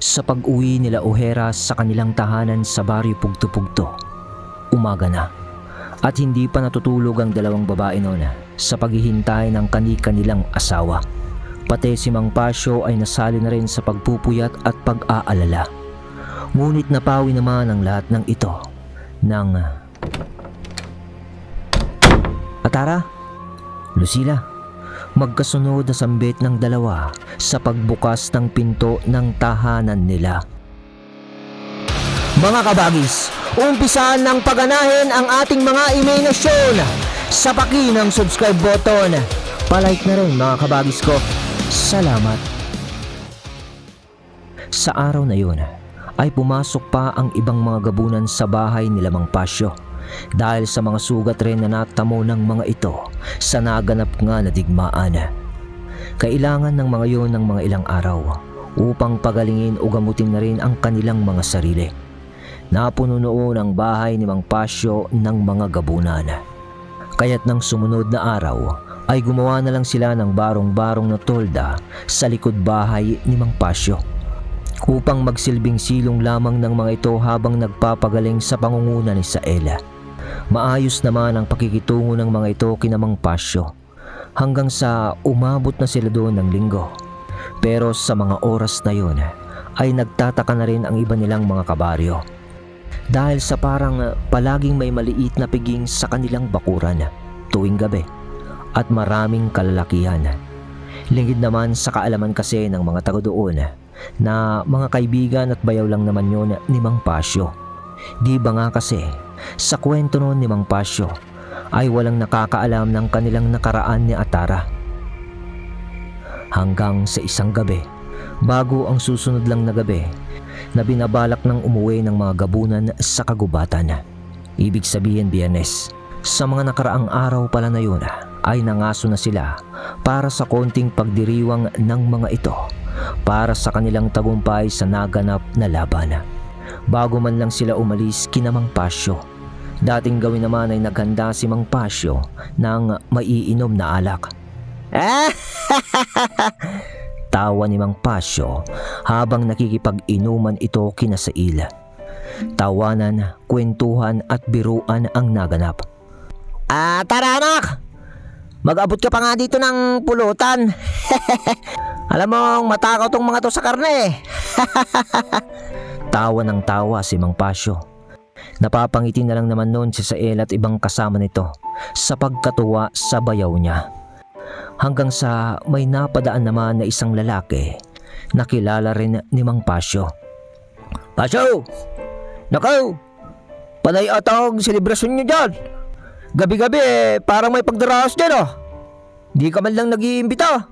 sa pag-uwi nila Ohera sa kanilang tahanan sa baryo Pugto-Pugto. Umaga na at hindi pa natutulog ang dalawang babae noon sa paghihintay ng kani-kanilang asawa. Pati si Mang Pasyo ay nasali na rin sa pagpupuyat at pag-aalala. Ngunit napawi naman ang lahat ng ito ng... Atara, Lucila, magkasunod na sambit ng dalawa sa pagbukas ng pinto ng tahanan nila. Mga kabagis, umpisahan ng paganahin ang ating mga imaynasyon sa paki ng subscribe button. Palike na rin mga kabagis ko. Salamat. Sa araw na yun, ay pumasok pa ang ibang mga gabunan sa bahay ni Lamang Pasyo dahil sa mga sugat rin na natamo ng mga ito sa naganap nga na digmaan. Kailangan ng mga yon ng mga ilang araw upang pagalingin o gamutin na rin ang kanilang mga sarili. Napuno noon ang bahay ni Mang Pasyo ng mga gabunan. Kaya't nang sumunod na araw ay gumawa na lang sila ng barong-barong na tolda sa likod bahay ni Mang Pasyo upang magsilbing silong lamang ng mga ito habang nagpapagaling sa pangunguna ni Saela. Maayos naman ang pakikitungo ng mga ito kina Mang Pasyo hanggang sa umabot na sila doon ng linggo. Pero sa mga oras na yon ay nagtataka na rin ang iba nilang mga kabaryo dahil sa parang palaging may maliit na piging sa kanilang bakuran tuwing gabi at maraming kalalakihan. Lingid naman sa kaalaman kasi ng mga taga doon na mga kaibigan at bayaw lang naman yon ni Mang Pasyo. Di ba nga kasi sa kwento noon ni Mang Pasyo ay walang nakakaalam ng kanilang nakaraan ni Atara. Hanggang sa isang gabi, bago ang susunod lang na gabi, na binabalak ng umuwi ng mga gabunan sa kagubatan. Ibig sabihin biyernes, sa mga nakaraang araw pala na yun ay nangaso na sila para sa konting pagdiriwang ng mga ito para sa kanilang tagumpay sa naganap na laban. Bago man lang sila umalis kinamang pasyo. Dating gawin naman ay naghanda si Mang Pasyo ng maiinom na alak. Tawa ni Mang Pasyo habang nakikipag-inuman ito kina Sail. Tawanan, kwentuhan at biruan ang naganap. Ah, tara anak! Mag-abot ka pa nga dito ng pulutan. Alam mo, matakaw tong mga to sa karne. tawa ng tawa si Mang Pasyo. Napapangiti na lang naman noon si Sael at ibang kasama nito sa pagkatuwa sa bayaw niya. Hanggang sa may napadaan naman na isang lalaki na kilala rin ni Mang Pasyo. Pasyo! Nakaw! Panay ata ang selebrasyon niyo dyan. Gabi-gabi eh, parang may pagdaraos dyan oh. Di ka man lang nag-iimbita.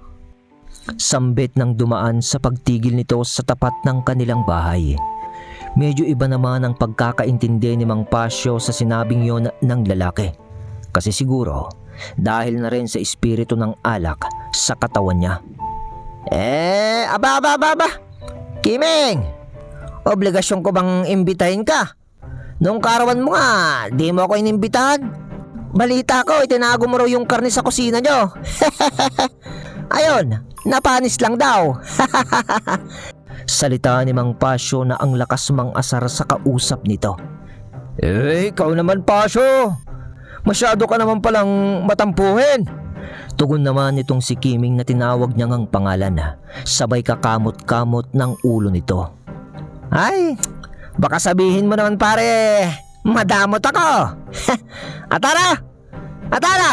Sambit ng dumaan sa pagtigil nito sa tapat ng kanilang bahay. Medyo iba naman ang pagkakaintindi ni Mang Pasyo sa sinabing yon ng lalaki. Kasi siguro, dahil na rin sa espiritu ng alak sa katawan niya. Eh, aba, aba, aba, aba. Kiming, obligasyon ko bang imbitahin ka? Nung karawan mo nga, di mo ako inimbitahan. Balita ko, itinago mo raw yung karne sa kusina nyo. Ayon, napanis lang daw. Salita ni Mang Pasyo na ang lakas mang asar sa kausap nito. Eh, ikaw naman Pasyo. Masyado ka naman palang matampuhin. Tugon naman nitong si Kiming na tinawag niya ngang pangalan sabay kakamot-kamot ng ulo nito. Ay, baka sabihin mo naman pare, madamot ako. Atara! Atara!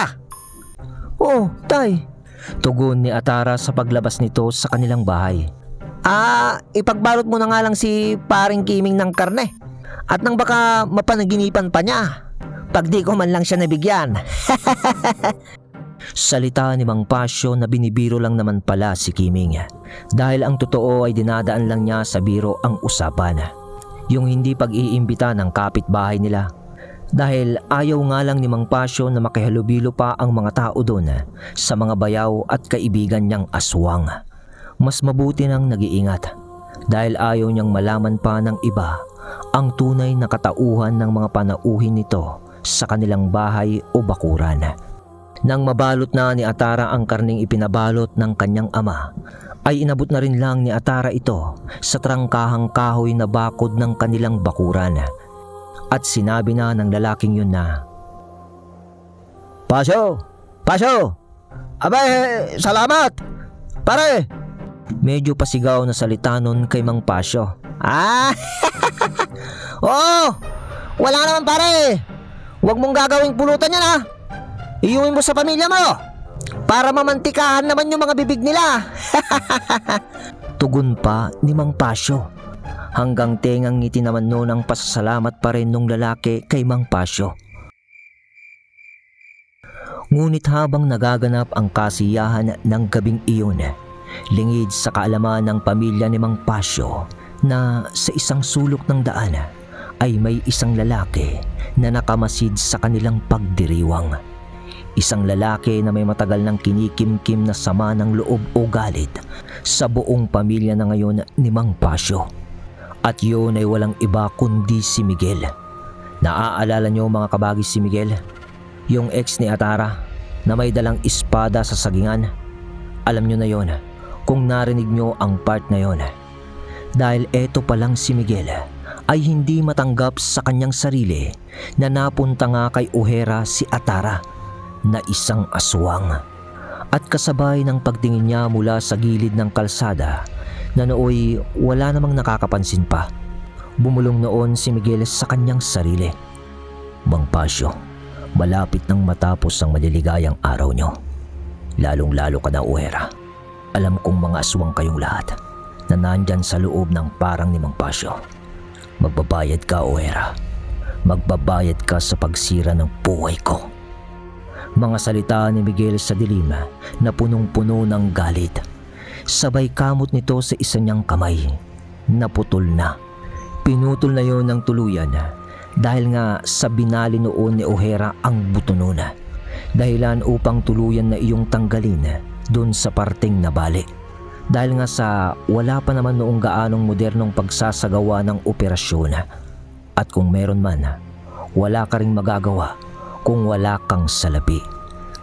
Oh, tay. Tugon ni Atara sa paglabas nito sa kanilang bahay. Ah, ipagbalot mo na nga lang si paring Kiming ng karne. At nang baka mapanaginipan pa niya. Pag di ko man lang siya nabigyan. Salita ni Mang Pasyo na binibiro lang naman pala si Kiming. Dahil ang totoo ay dinadaan lang niya sa biro ang usapan. Yung hindi pag-iimbita ng kapitbahay nila. Dahil ayaw nga lang ni Mang Pasyo na makihalubilo pa ang mga tao doon sa mga bayaw at kaibigan niyang aswang. Mas mabuti nang nag-iingat dahil ayaw niyang malaman pa ng iba ang tunay na katauhan ng mga panauhin nito sa kanilang bahay o bakuran. Nang mabalot na ni Atara ang karning ipinabalot ng kanyang ama, ay inabot na rin lang ni Atara ito sa trangkahang kahoy na bakod ng kanilang bakuran. At sinabi na ng lalaking yun na, Pasyo! Pasyo! Abay, salamat! Pare! Medyo pasigaw na salita nun kay Mang Pasyo. Ah! Oo! Wala naman pare! Huwag mong gagawing pulutan yan ha! Iyuin mo sa pamilya mo! Para mamantikahan naman yung mga bibig nila! Tugon pa ni Mang Pasyo. Hanggang tengang ngiti naman noon ang pasasalamat pa rin nung lalaki kay Mang Pasyo. Ngunit habang nagaganap ang kasiyahan ng gabing iyon, lingid sa kaalaman ng pamilya ni Mang Pasyo na sa isang sulok ng daan ay may isang lalaki na nakamasid sa kanilang pagdiriwang. Isang lalaki na may matagal ng kinikimkim na sama ng loob o galit sa buong pamilya na ngayon ni Mang Pasyo. At yun ay walang iba kundi si Miguel. Naaalala niyo mga kabagis si Miguel? Yung ex ni Atara na may dalang espada sa sagingan. Alam niyo na yon kung narinig niyo ang part na yon. Dahil eto pa lang si Miguel ay hindi matanggap sa kanyang sarili na napunta nga kay Uhera si Atara na isang aswang. At kasabay ng pagtingin niya mula sa gilid ng kalsada na nooy wala namang nakakapansin pa. Bumulong noon si Miguel sa kanyang sarili. Mang Pasyo, malapit nang matapos ang maliligayang araw nyo. Lalong lalo ka na Uhera. Alam kong mga aswang kayong lahat na nandyan sa loob ng parang ni Mang Pasyo. Magbabayad ka, Oera. Magbabayad ka sa pagsira ng buhay ko. Mga salita ni Miguel sa dilim na punong-puno ng galit. Sabay kamot nito sa isa niyang kamay. Naputol na. Pinutol na yon ng tuluyan dahil nga sa binali noon ni O'Hara ang buto nun. Dahilan upang tuluyan na iyong tanggalin dun sa parting nabali. Dahil nga sa wala pa naman noong gaanong modernong pagsasagawa ng operasyon. At kung meron man, wala ka ring magagawa kung wala kang salapi.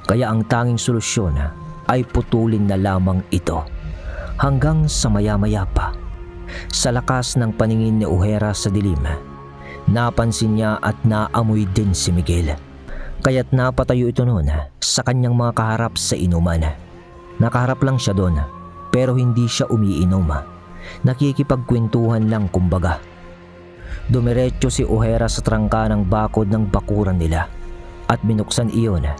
Kaya ang tanging solusyon ay putulin na lamang ito. Hanggang sa maya-maya pa. Sa lakas ng paningin ni Uhera sa dilim, napansin niya at naamoy din si Miguel. Kaya't napatayo ito noon sa kanyang mga kaharap sa inuman. Nakaharap lang siya doon pero hindi siya umiinom. Nakikipagkwentuhan lang kumbaga. Dumiretso si O'Hara sa trangka ng bakod ng bakuran nila at binuksan iyon.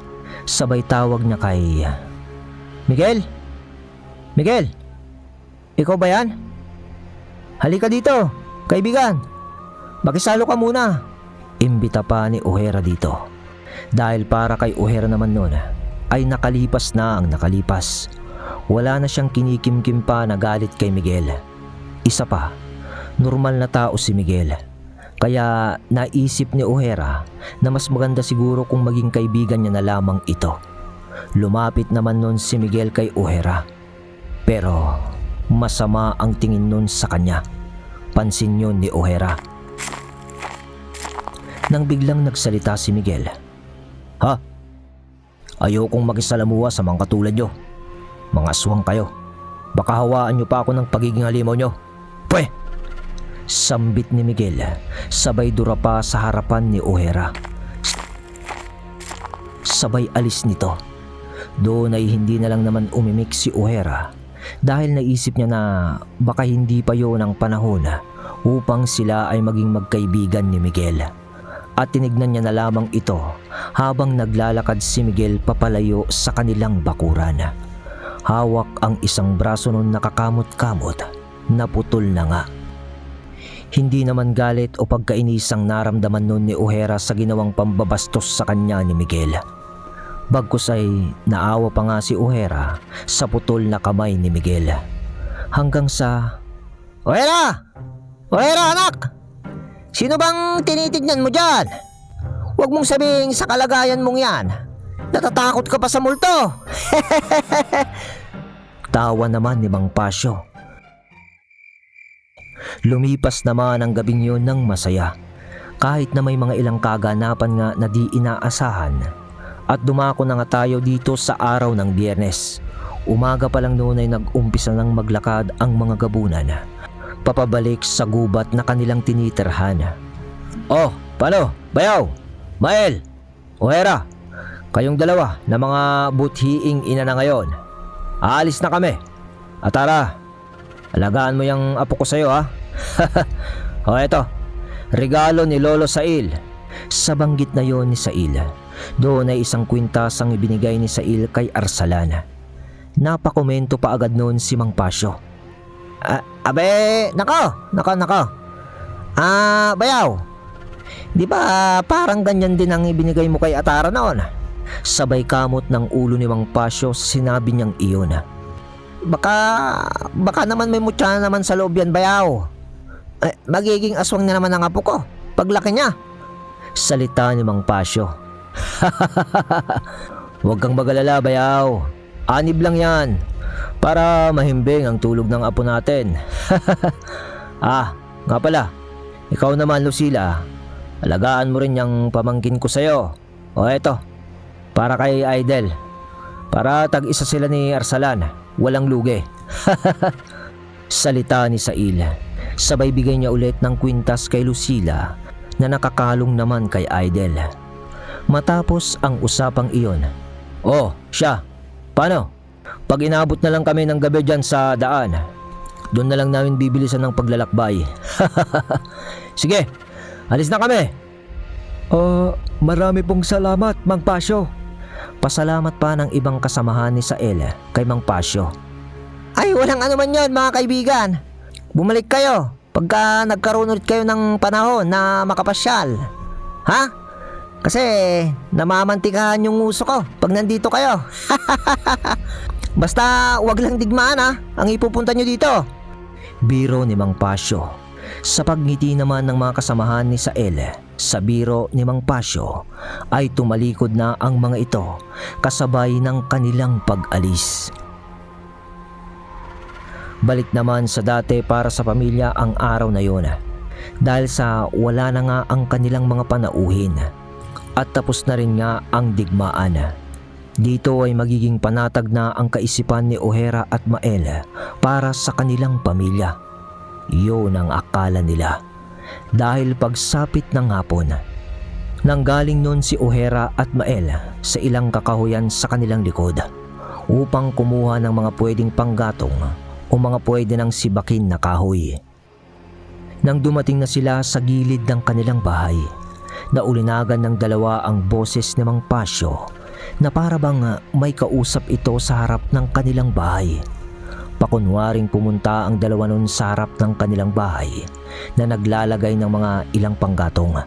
Sabay tawag niya kay... Miguel? Miguel? Ikaw ba yan? Halika dito, kaibigan. Makisalo ka muna. Imbita pa ni O'Hara dito. Dahil para kay O'Hara naman noon ay nakalipas na ang nakalipas. Wala na siyang kinikimkim pa na galit kay Miguel. Isa pa, normal na tao si Miguel. Kaya naisip ni O'Hara na mas maganda siguro kung maging kaibigan niya na lamang ito. Lumapit naman nun si Miguel kay O'Hara. Pero masama ang tingin nun sa kanya. Pansin yun ni O'Hara. Nang biglang nagsalita si Miguel. Ha? Ayokong makisalamuha sa mga katulad nyo. Mga aswang kayo. Baka hawaan nyo pa ako ng pagiging halimaw nyo. Pwe! Sambit ni Miguel, sabay dura pa sa harapan ni O'Hara. Sabay alis nito. Doon ay hindi na lang naman umimik si O'Hara dahil naisip niya na baka hindi pa yon ang panahon upang sila ay maging magkaibigan ni Miguel. At tinignan niya na lamang ito habang naglalakad si Miguel papalayo sa kanilang bakuran. Hawak ang isang braso nun nakakamot-kamot, naputol na nga. Hindi naman galit o pagkainisang naramdaman nun ni O'Hara sa ginawang pambabastos sa kanya ni Miguel. Bagkus ay naawa pa nga si O'Hara sa putol na kamay ni Miguel. Hanggang sa... O'Hara! O'Hara anak! Sino bang tinitignan mo dyan? Huwag mong sabihin sa kalagayan mong yan. Natatakot ka pa sa multo. Tawa naman ni Mang Pasyo. Lumipas naman ang gabing yun ng masaya. Kahit na may mga ilang kaganapan nga na di inaasahan. At dumako na nga tayo dito sa araw ng biyernes Umaga pa lang noon ay nag-umpisa ng maglakad ang mga gabunan papabalik sa gubat na kanilang tinitirhan. Oh, paano? Bayaw! Mael! Ohera! Kayong dalawa na mga buthiing ina na ngayon. Aalis na kami. At tara, alagaan mo yung apo ko sa'yo ha. o eto, regalo ni Lolo Sail. Sa banggit na yon ni Sail, doon ay isang kwintas ang ibinigay ni Sail kay Arsalan. Napakomento pa agad noon si Mang Pasyo. Ah, abe, nako, nako, nako. Ah, bayaw. Di ba parang ganyan din ang ibinigay mo kay Atara noon? Sabay kamot ng ulo ni Mang Pasyo sa sinabi niyang iyon. Baka, baka naman may mutya naman sa loob yan, bayaw. Eh, magiging aswang na naman ang apo ko. Paglaki niya. Salita ni Mang Pasyo. Huwag kang magalala, bayaw. Anib lang yan para mahimbing ang tulog ng apo natin. ah, nga pala, ikaw naman Lucila, alagaan mo rin yung pamangkin ko sa'yo. O eto, para kay Idol. Para tag-isa sila ni Arsalan, walang lugi. Salita ni Sail. Sabay bigay niya ulit ng kwintas kay Lucila na nakakalong naman kay Idol. Matapos ang usapang iyon, Oh, siya, paano? Pag inabot na lang kami ng gabi dyan sa daan, doon na lang namin bibilisan ng paglalakbay. Sige, alis na kami. Uh, marami pong salamat, Mang Pasyo. Pasalamat pa ng ibang kasamahan ni Sael kay Mang Pasyo. Ay, walang ano man yun mga kaibigan. Bumalik kayo pagka nagkaroon ulit kayo ng panahon na makapasyal. Ha? Kasi namamantikahan yung uso ko pag nandito kayo. Basta wag lang digmaan ha, ang ipupunta nyo dito. Biro ni Mang Pasyo. Sa pagngiti naman ng mga kasamahan ni Sael, sa biro ni Mang Pasyo ay tumalikod na ang mga ito kasabay ng kanilang pag-alis. Balik naman sa dati para sa pamilya ang araw na yun dahil sa wala na nga ang kanilang mga panauhin at tapos na rin nga ang digmaan. Dito ay magiging panatag na ang kaisipan ni O'Hara at Mael para sa kanilang pamilya. Yun ang akala nila. Dahil pagsapit ng hapon, nanggaling nun si O'Hara at Mael sa ilang kakahuyan sa kanilang likod upang kumuha ng mga pwedeng panggatong o mga pwede ng sibakin na kahoy. Nang dumating na sila sa gilid ng kanilang bahay, naulinagan ng dalawa ang boses ni Mang Pasyo na para bang ah, may kausap ito sa harap ng kanilang bahay. Pakunwaring pumunta ang dalawa nun sa harap ng kanilang bahay na naglalagay ng mga ilang panggatong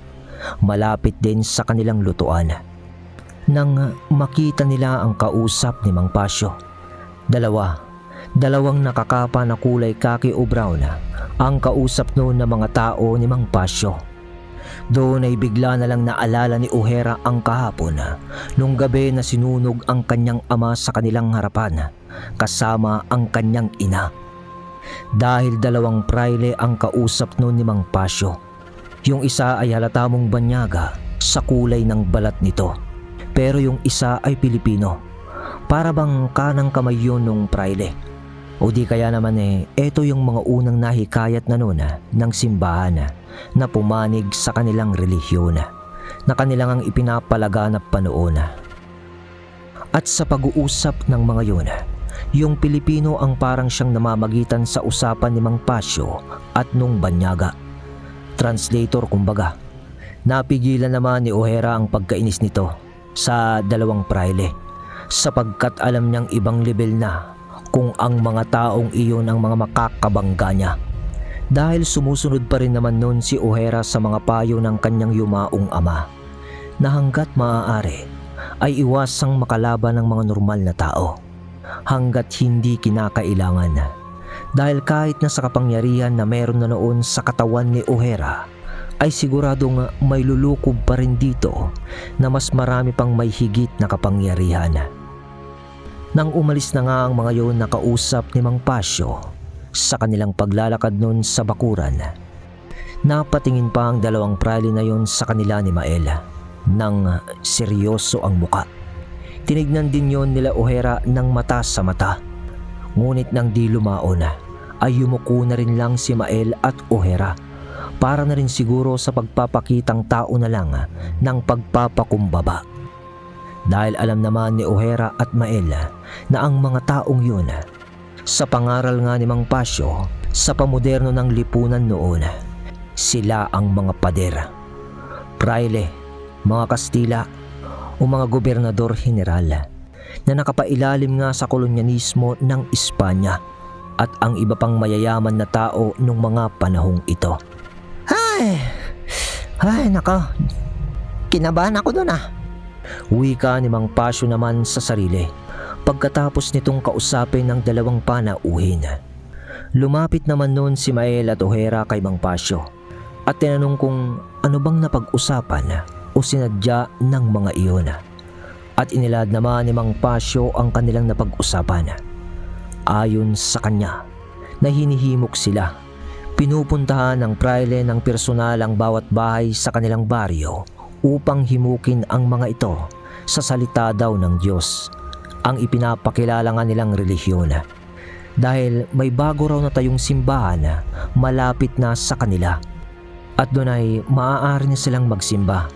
malapit din sa kanilang lutuan. Nang ah, makita nila ang kausap ni Mang Pasyo, dalawa, dalawang nakakapa na kulay kaki o brown ang kausap noon ng mga tao ni Mang Pasyo. Doon ay bigla na lang naalala ni O'Hara ang kahapon nung gabi na sinunog ang kanyang ama sa kanilang harapan kasama ang kanyang ina. Dahil dalawang praile ang kausap noon ni Mang Pasyo. Yung isa ay halata mong banyaga sa kulay ng balat nito. Pero yung isa ay Pilipino. Para bang kanang kamay yun nung praile. O di kaya naman eh, eto yung mga unang nahikayat na noon ng simbahan na pumanig sa kanilang relihiyon na kanilang ang ipinapalaganap pa noon. At sa pag-uusap ng mga yun, yung Pilipino ang parang siyang namamagitan sa usapan ni Mang Pasyo at nung Banyaga. Translator kumbaga. Napigilan naman ni O'Hara ang pagkainis nito sa dalawang praile sapagkat alam niyang ibang level na kung ang mga taong iyon ang mga makakabangga niya dahil sumusunod pa rin naman noon si O'Hara sa mga payo ng kanyang yumaong ama na hanggat maaari ay iwasang makalaban ng mga normal na tao hanggat hindi kinakailangan dahil kahit na sa kapangyarihan na meron na noon sa katawan ni O'Hara ay siguradong may lulukob pa rin dito na mas marami pang may higit na kapangyarihan. Nang umalis na nga ang mga yon na kausap ni Mang Pasyo, sa kanilang paglalakad noon sa bakuran. Napatingin pa ang dalawang prali na yon sa kanila ni Mael nang seryoso ang muka. Tinignan din yon nila O'Hara ng mata sa mata Ngunit nang di lumaon ay yumuko na rin lang si Mael at Ohera para na rin siguro sa pagpapakitang tao na lang ng pagpapakumbaba. Dahil alam naman ni Ohera at Mael na ang mga taong yun sa pangaral nga ni Mang Pasyo sa pamoderno ng lipunan noon sila ang mga pader, praile, mga Kastila o mga gobernador general na nakapailalim nga sa kolonyanismo ng Espanya at ang iba pang mayayaman na tao nung mga panahong ito. Ay, ay nako, kinabahan ako doon ah. Wika ni Mang Pasyo naman sa sarili pagkatapos nitong kausapin ng dalawang panauhin. Lumapit naman noon si Mael at Ohera kay Mang Pasyo at tinanong kung ano bang napag-usapan o sinadya ng mga iyon. At inilad naman ni Mang Pasyo ang kanilang napag-usapan. Ayon sa kanya, na hinihimok sila. Pinupuntahan ng praile ng personal ang bawat bahay sa kanilang baryo upang himukin ang mga ito sa salita daw ng Diyos, ang ipinapakilala nga nilang relihiyon. Dahil may bago raw na tayong simbahan malapit na sa kanila at doon ay maaari na silang magsimba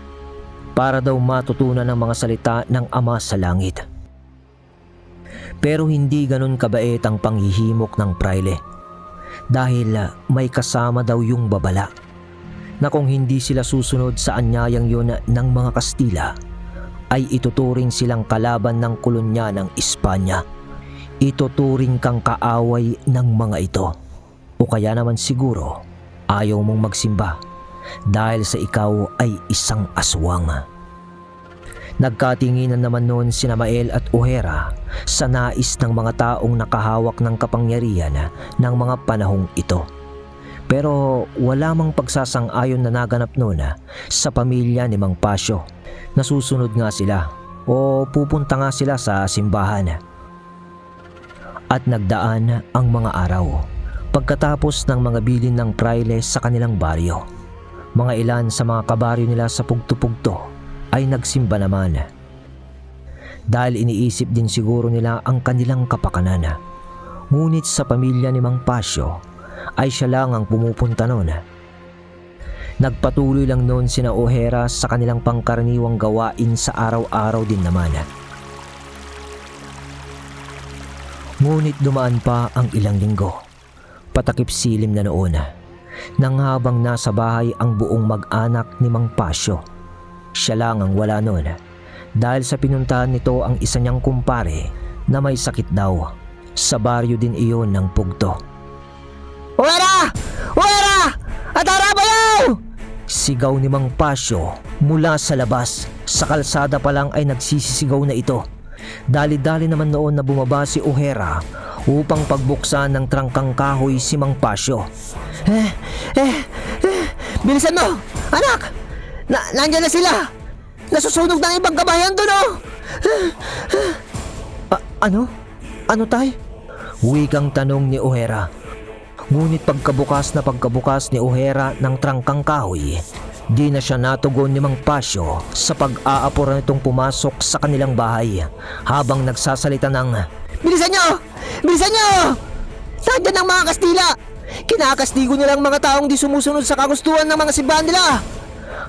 para daw matutunan ng mga salita ng Ama sa Langit. Pero hindi ganun kabait ang panghihimok ng praile dahil ah, may kasama daw yung babala na kung hindi sila susunod sa anyayang yun ng mga Kastila ay ituturing silang kalaban ng kolonya ng Espanya. Ituturing kang kaaway ng mga ito. O kaya naman siguro ayaw mong magsimba dahil sa ikaw ay isang aswang. Nagkatinginan naman noon si Mael at Ohera sa nais ng mga taong nakahawak ng kapangyarihan ng mga panahong ito. Pero wala mang pagsasang-ayon na naganap noon sa pamilya ni Mang Pasyo. Nasusunod nga sila o pupunta nga sila sa simbahan. At nagdaan ang mga araw pagkatapos ng mga bilin ng praile sa kanilang baryo. Mga ilan sa mga kabaryo nila sa pugto-pugto ay nagsimba naman. Dahil iniisip din siguro nila ang kanilang kapakanan. Ngunit sa pamilya ni Mang Pasyo ay siya lang ang pumupunta noon. Nagpatuloy lang noon sina Ohera sa kanilang pangkaraniwang gawain sa araw-araw din naman. Ngunit dumaan pa ang ilang linggo. Patakip silim na noon. Nang habang nasa bahay ang buong mag-anak ni Mang Pasyo. Siya lang ang wala noon. Dahil sa pinuntahan nito ang isa niyang kumpare na may sakit daw. Sa baryo din iyon ng pugto. Uwera! Sigaw ni Mang Pasyo mula sa labas. Sa kalsada pa lang ay nagsisisigaw na ito. Dali-dali naman noon na bumaba si Ohera upang pagbuksan ng trangkang kahoy si Mang Pasyo. Eh, eh, eh, bilisan mo! Anak! Na, nandyan na sila! Nasusunog ng ibang kabayan doon, oh! A- ano? Ano tay? Wikang tanong ni Ohera. Ngunit pagkabukas na pagkabukas ni Ohera ng trangkang kahoy, di na siya natugon ni Mang Pasyo sa pag-aapura nitong pumasok sa kanilang bahay habang nagsasalita ng Bilisan nyo! Bilisan nyo! Nandiyan ang mga Kastila! Kinakastigo nila ang mga taong di sumusunod sa kagustuhan ng mga simbahan nila!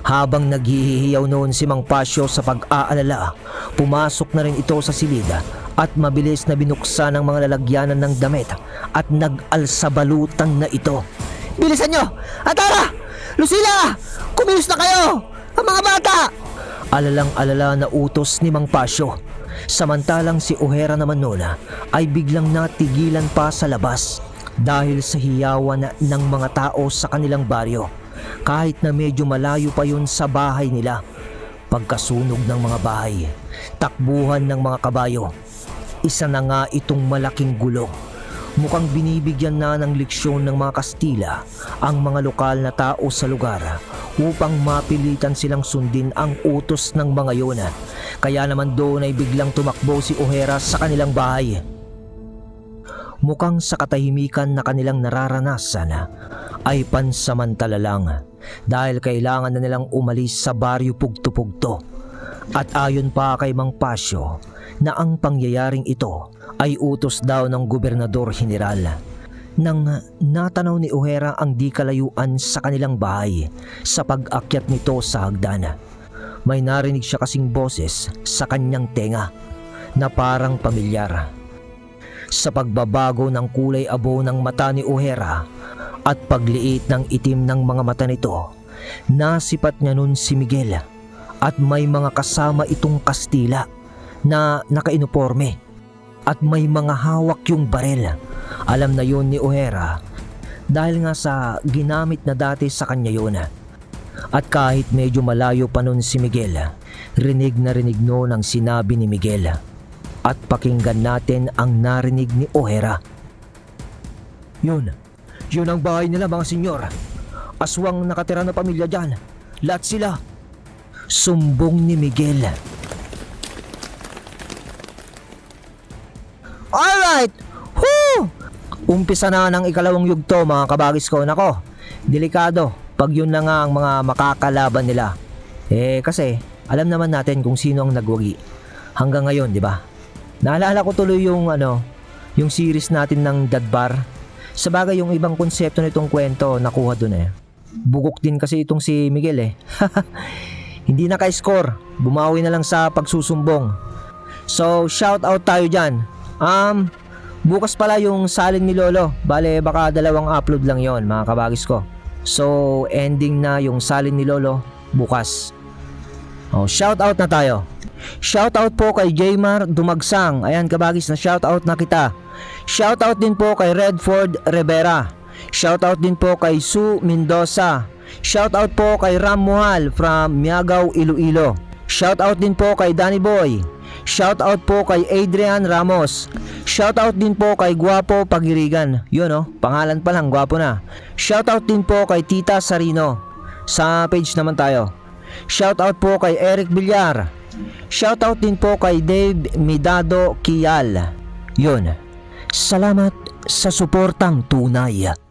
Habang naghihiyaw noon si Mang Pasyo sa pag-aalala, pumasok na rin ito sa silid at mabilis na binuksan ang mga lalagyanan ng damit at nag-alsabalutan na ito. Bilisan nyo! Atara! Lucila! Kumilos na kayo! Ang mga bata! Alalang-alala na utos ni Mang Pasyo. Samantalang si Ohera naman noon ay biglang natigilan pa sa labas dahil sa hiyawan ng mga tao sa kanilang baryo kahit na medyo malayo pa yun sa bahay nila. Pagkasunog ng mga bahay, takbuhan ng mga kabayo, isa na nga itong malaking gulo. Mukhang binibigyan na ng leksyon ng mga Kastila ang mga lokal na tao sa lugar upang mapilitan silang sundin ang utos ng mga yon. Kaya naman doon ay biglang tumakbo si Ohera sa kanilang bahay. Mukhang sa katahimikan na kanilang nararanasan ay pansamantala lang dahil kailangan na nilang umalis sa baryo pugto-pugto. At ayon pa kay Mang Pasyo na ang pangyayaring ito ay utos daw ng gobernador general. Nang natanaw ni O'Hara ang di kalayuan sa kanilang bahay sa pag-akyat nito sa hagdan. May narinig siya kasing boses sa kanyang tenga na parang pamilyar. Sa pagbabago ng kulay abo ng mata ni O'Hara at pagliit ng itim ng mga mata nito, nasipat niya nun si Miguel at may mga kasama itong Kastila na nakainuporme at may mga hawak yung barel. Alam na yon ni O'Hara dahil nga sa ginamit na dati sa kanya yun. At kahit medyo malayo pa nun si Miguel, rinig na rinig no ng sinabi ni Miguel. At pakinggan natin ang narinig ni O'Hara. Yun, yun ang bahay nila mga senyor. Aswang nakatira na pamilya dyan. Lahat sila. Sumbong ni Miguel. Alright! Whoo! Umpisa na ng ikalawang yugto mga kabagis ko. Nako, delikado pag yun na nga ang mga makakalaban nila. Eh kasi, alam naman natin kung sino ang nagwagi. Hanggang ngayon, di ba? Naalala ko tuloy yung ano, yung series natin ng Dadbar. Sa bagay yung ibang konsepto nitong kwento nakuha dun eh. Bugok din kasi itong si Miguel eh. Hindi naka-score. Bumawi na lang sa pagsusumbong. So, shout out tayo dyan. Um, bukas pala yung salin ni Lolo. Bale, baka dalawang upload lang yon mga kabagis ko. So, ending na yung salin ni Lolo bukas. Oh, shout out na tayo. Shout out po kay Jaymar Dumagsang. Ayan kabagis na shout out na kita. Shout out din po kay Redford Rivera. Shout out din po kay Sue Mendoza. Shout out po kay Ram Muhal from Miagaw, Iloilo. Shout out din po kay Danny Boy. Shout out po kay Adrian Ramos. Shout out din po kay Guapo Pagirigan. Yun oh, pangalan pa lang, Guapo na. Shout out din po kay Tita Sarino. Sa page naman tayo. Shout out po kay Eric Villar. Shout out din po kay Dave Midado Kial. Yun. Salamat sa suportang tunay.